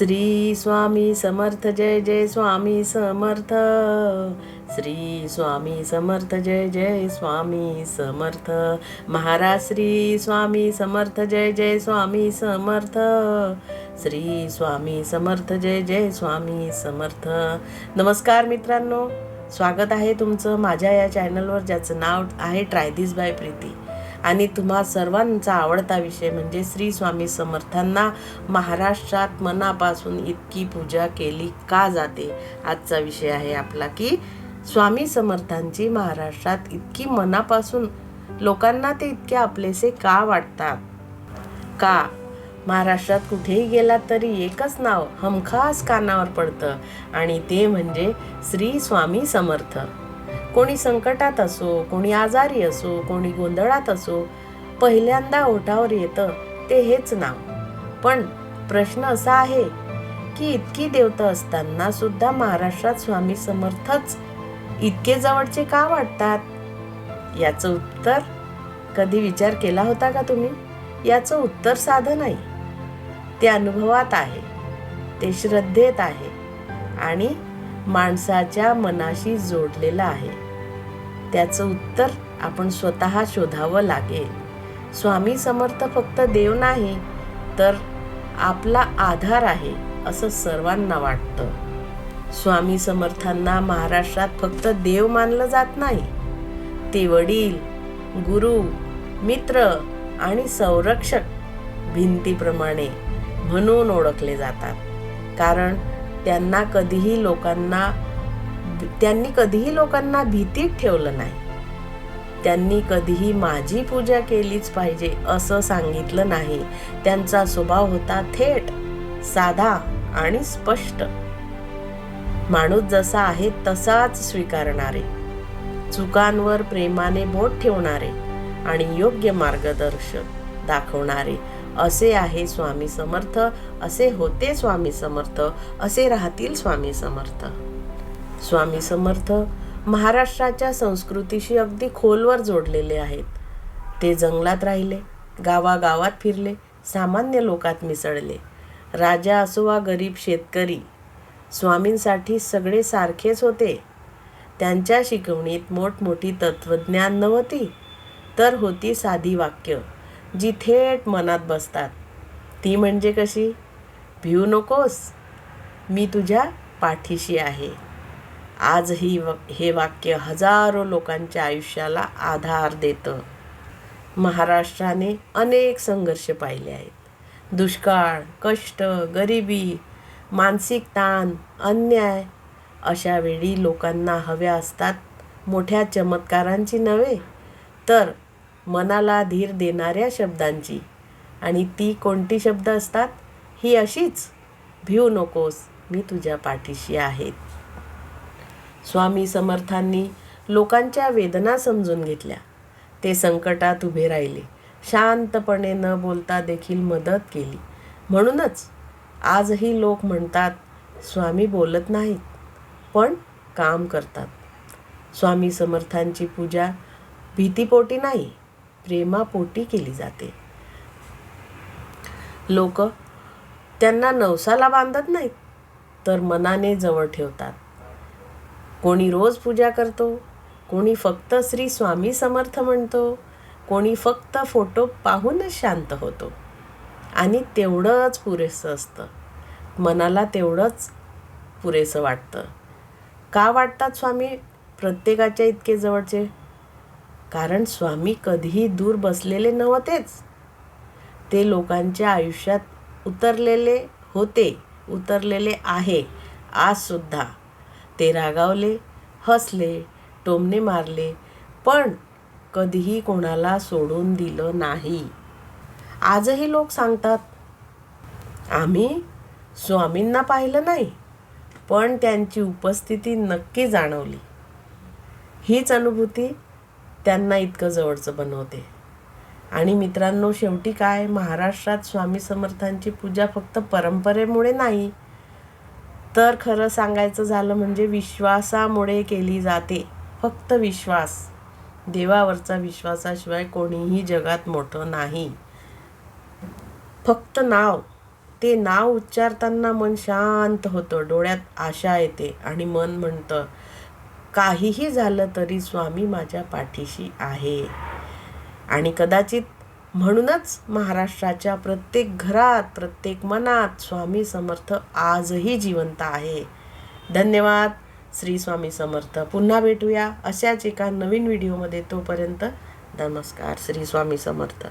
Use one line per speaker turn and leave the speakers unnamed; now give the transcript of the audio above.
श्री स्वामी समर्थ जय जय स्वामी समर्थ. श्री स्वामी समर्थ जय जय स्वामी समर्थ. महाराज श्री स्वामी समर्थ जय जय स्वामी समर्थ. श्री स्वामी समर्थ जय जय स्वामी समर्थ. नमस्कार मित्रांनो स्वागत आहे तुमचं माझ्या या चॅनलवर ज्याचं नाव आहे ट्राय दिस बाय प्रीती आणि तुम्हा सर्वांचा आवडता विषय म्हणजे श्री स्वामी समर्थांना महाराष्ट्रात मनापासून इतकी पूजा केली का जाते? आजचा विषय आहे आपला की स्वामी समर्थांची महाराष्ट्रात इतकी मनापासून लोकांना ते इतके आपलेसे का वाटतात? का? महाराष्ट्रात कुठेही गेला तरी एकच नाव हमखास कानावर पडतं आणि ते म्हणजे श्री स्वामी समर्थ. कोणी संकटात असो कोणी आजारी असो कोणी गोंधळात असो पहिल्यांदा ओठावर येतं ते हेच नाव. पण प्रश्न असा आहे की इतकी देवता असताना सुद्धा महाराष्ट्रात स्वामी समर्थच इतके जवळचे का वाटतात? याचं उत्तर कधी विचार केला होता का तुम्ही? याचं उत्तर साधं नाही. ते अनुभवात आहे ते श्रद्धेत आहे आणि माणसाच्या मनाशी जोडलेलं आहे. त्याचं उत्तर आपण स्वतः शोधावं लागेल. स्वामी समर्थ फक्त देव नाही तर आपला आधार आहे असं सर्वांना वाटतं. स्वामी समर्थांना महाराष्ट्रात फक्त देव मानलं जात नाही. ते वडील गुरु मित्र आणि संरक्षक भिंतीप्रमाणे म्हणून ओळखले जातात. कारण त्यांना कधीही लोकांना त्यांनी कधीही लोकांना भीतीत ठेवलं नाही. त्यांनी कधीही माझी पूजा केलीच पाहिजे असं सांगितलं नाही. त्यांचा स्वभाव होता थेट साधा आणि स्पष्ट. माणूस जसा आहे तसाच स्वीकारणारे. चुकांवर प्रेमाने बोट ठेवणारे आणि योग्य मार्गदर्शक दाखवणारे. असे आहे स्वामी समर्थ असे होते स्वामी समर्थ असे राहतील स्वामी समर्थ. स्वामी समर्थ महाराष्ट्राच्या संस्कृतीशी अगदी खोलवर जोडलेले आहेत. ते जंगलात राहिले गावागावात फिरले सामान्य लोकात मिसळले. राजा असो वा गरीब शेतकरी स्वामींसाठी सगळे सारखेच होते. त्यांच्या शिकवणीत मोठमोठी तत्त्वज्ञान नव्हती तर होती साधी वाक्य. जी थेट मनात बसतात. ती म्हणजे कशी? भिऊ नकोस. मी तुझ्या पाठीशी आहे. आजही व हे वाक्य हजारो लोकांच्या आयुष्याला आधार देतं. महाराष्ट्राने अनेक संघर्ष पाहिले आहेत. दुष्काळ कष्ट गरिबी मानसिक ताण अन्याय अशा वेळी लोकांना हव्या असतात मोठ्या चमत्कारांची नव्हे तर मनाला धीर देणाऱ्या शब्दांची. आणि ती कोणती शब्द असतात? ही अशीच. भिऊ नकोस मी तुझ्या पाठीशी आहेत स्वामी समर्थांनी लोकांच्या वेदना समजून घेतल्या. ते संकटात उभे राहिले. शांतपणे न बोलता देखील मदत केली. म्हणूनच आजही लोक म्हणतात स्वामी बोलत नाहीत पण काम करतात. स्वामी समर्थांची पूजा भीतीपोटी नाही प्रेमापोटी केली जाते. लोक त्यांना नवसाला बांधत नाहीत तर मनाने जवळ ठेवतात. कोणी रोज पूजा करतो कोणी फक्त श्री स्वामी समर्थ म्हणतो कोणी फक्त फोटो पाहूनच शांत होतो. आणि तेवढंच पुरेसं असतं. मनाला तेवढंच पुरेसं वाटतं. का वाटतात स्वामी? प्रत्येकाच्या इतके जवळचे कारण स्वामी कधीही दूर बसलेले नव्हतेच. ते लोकांच्या आयुष्यात उतरलेले होते उतरलेले आहे. आजसुद्धा ते रागावले हसले टोमणे मारले पण कधीही कोणाला सोडून दिलं नाही. आजही लोक सांगतात आम्ही स्वामींना पाहिलं नाही पण त्यांची उपस्थिती नक्की जाणवली. हीच अनुभूती त्यांना इतकं जवळचं बनवते. आणि मित्रांनो शेवटी काय? महाराष्ट्रात स्वामी समर्थांची पूजा फक्त परंपरेमुळे नाही तर खरं सांगायचं झालं म्हणजे विश्वासामुळे केली जाते. फक्त विश्वास. देवावरचा विश्वासाशिवाय कोणीही जगात मोठं नाही. फक्त नाव. ते नाव उच्चारताना मन शांत होतं डोळ्यात आशा येते आणि मन म्हणतं काहीही झालं तरी स्वामी माझ्या पाठीशी आहे. आणि कदाचित म्हणूनच महाराष्ट्राच्या प्रत्येक घरात प्रत्येक मनात स्वामी समर्थ आजही जिवंत आहे. धन्यवाद. श्री स्वामी समर्थ. पुन्हा भेटूया अशाच एका नवीन व्हिडिओमध्ये तोपर्यंत नमस्कार. श्री स्वामी समर्थ.